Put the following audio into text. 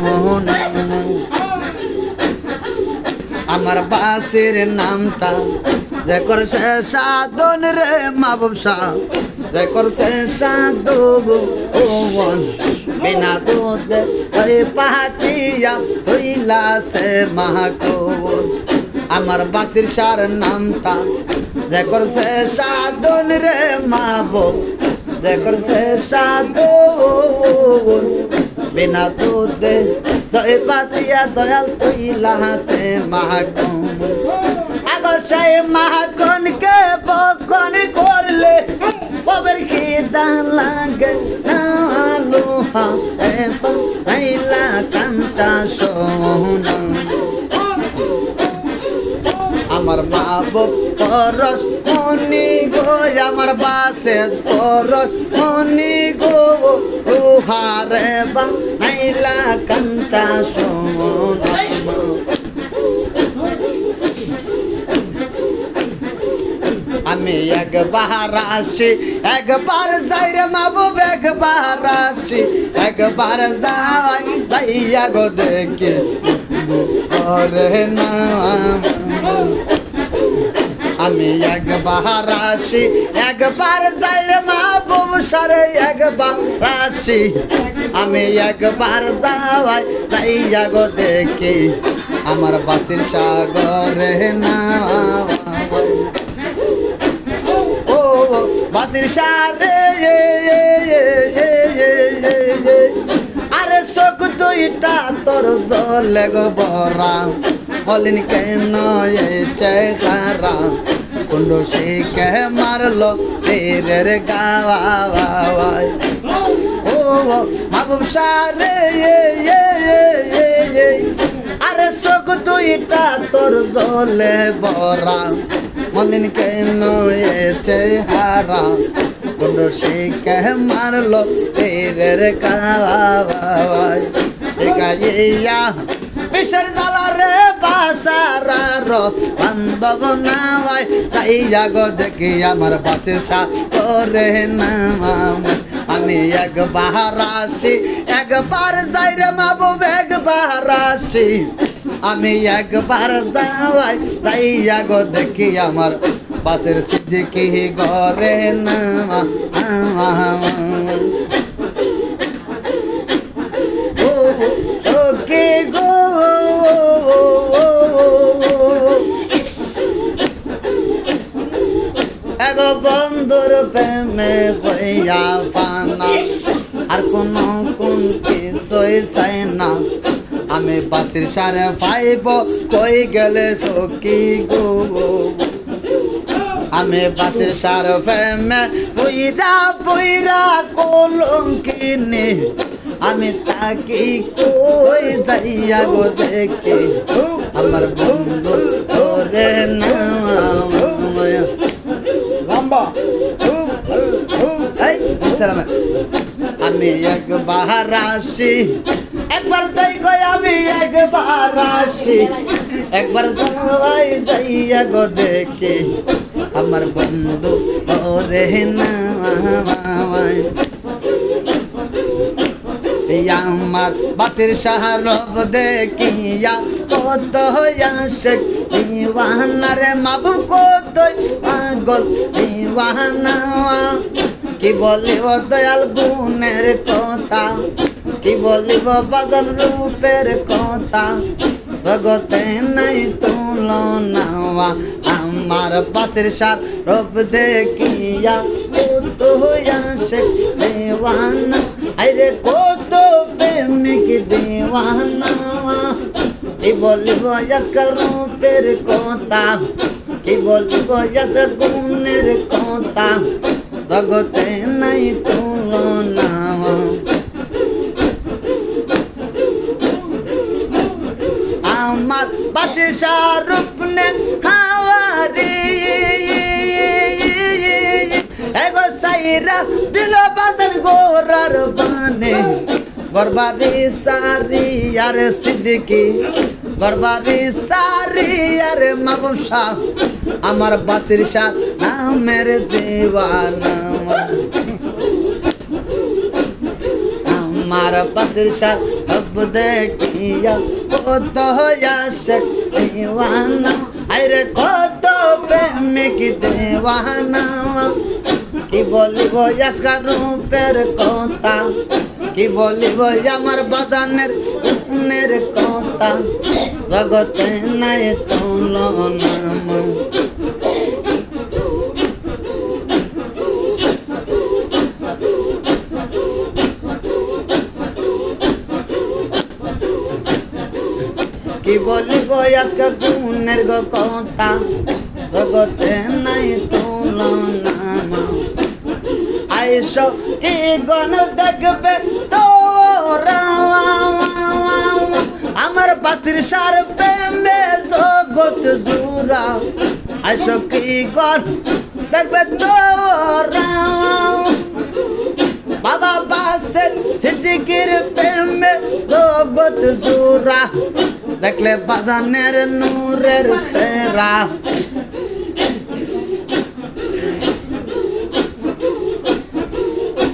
শোনা আমার বাসের নামটা যে করছে সাধন রে মাবুব শাহ, যে করছে সাধু ও মন। বিনা দুধে ওই পাহাতিয়া হইলা সে মাহাকুন আমার বাসির সার নামটা যে করছে সাধন রে মাবুব যে করছে সাধন বিনা দুধে দই পাতিয়া দয়াল তুই লাহাসে মাহাকুন। আগসাই মাহাকুন কে বকন করলে বাবের কি দান লাগে না লোহা, এ পাইলা কাঞ্চা সোনা। আমার মা বাপ পরশ মনি গো, আমার বাসে পরশ মনি গো, উহারে বা নাইলা কাঞ্চা সোনা আমি একবার আসি, একবার যাই রে মাবুব একবার আসি, একবার যাই, যাইয়া গো দেখে। করে না আমি একবার আসি, একবার যাই রে মাবুব সারে, একবার আসি। আমি একবার যাই যাইয়া গো দেখি, আমার বাসির সাগরে না ও, বাসির সারে আরে চোখ দুইটা তোর জলে গো বরা। বলিন কেন চেহারা? কুন্ডু শিখে মারলো তীরের গাওয়াই ও মাহবুব সারে আরে চোখ দুইটা তোর জলে বরা মলিন কেন এ চেহারা? কোন শিখে মারলো তীরের কাওয়াই দেখাইয়া বিষের জ্বালা রে বাসারা বান্ধব নামাই যাইয়া দেখি আমার বাসে সা করে নাম আমি একবার আসি, একবার যাই রে মাবুব একবার আসি। আমি একবার যাওয়াই, যাইয়া গো দেখি আমার বাসের সিদ্দিকি ঘরে নামা বন্ধুর প্রেমে হইয়া ফানা। আর কোন কোন কিছুই চাই না। আমি বাসির সারে পাইব কই গেলে সকি গো? আমি বাসির সার প্রেমে পুইরা পুইরা কলঙ্কিনি। আমি তাকি কই যাইয়া গো দেখি? আমার বন্ধু ওরে না এই ইসলামে আমি একবার আসি, একবার যাই গো, আমি একবার আসি। একবার যাই, যাইয়া গো, দেখি। আমার বন্ধু ওরে না আমার বাতির সাহারব দেখিয়া কত আসে। ইওয়ানারে মাবু কত পাগল ইওয়ানা কি বলিব দয়াল গুণের কথা? কি বলিব বাজান রূপের কথা? জগতে নাই তুলনা আমার পাশের সার রূপ দেখিয়া কত আসে দেওয়ানা। আরে কত প্রেমিক দেওয়ানা। কি বলিব আজকাল রূপের কথা? কি বলিব আজকাল গুণের কথা? জগতে নাই তুলনা। আমার বাসি শাহরুখ নে হাওয়ারি। এগো সাইরা দিল বাজার গোরার বানে। বরবারি সারি আর সিদ্দিকি। বরবারি সারি, আর মাবুব শাহ আমার বাসির শাহ নামের দেওয়ানা। আমার পাশের সার সব দেখিয়া কত আসে দিওয়ানা। আরে কত প্রেমিক দেওয়ানা। কি বলিব আজকাল রূপের কথা? কি বলিব আমার বাদানের নের কথা? জগতে নাই তুলনা কি বলিব আজকে গুণের গো কথা? জগতে নাই তুলনা আইস কি গণ দেখবে তোরা আমার পাশির সার প্রেমে জগত জুরা আইস কি গণ? দেখবে তোরা। বাবা বাসের সিদ্দিকির প্রেমে জগত জুরা দেখলে বাজানের নূরের সেরা।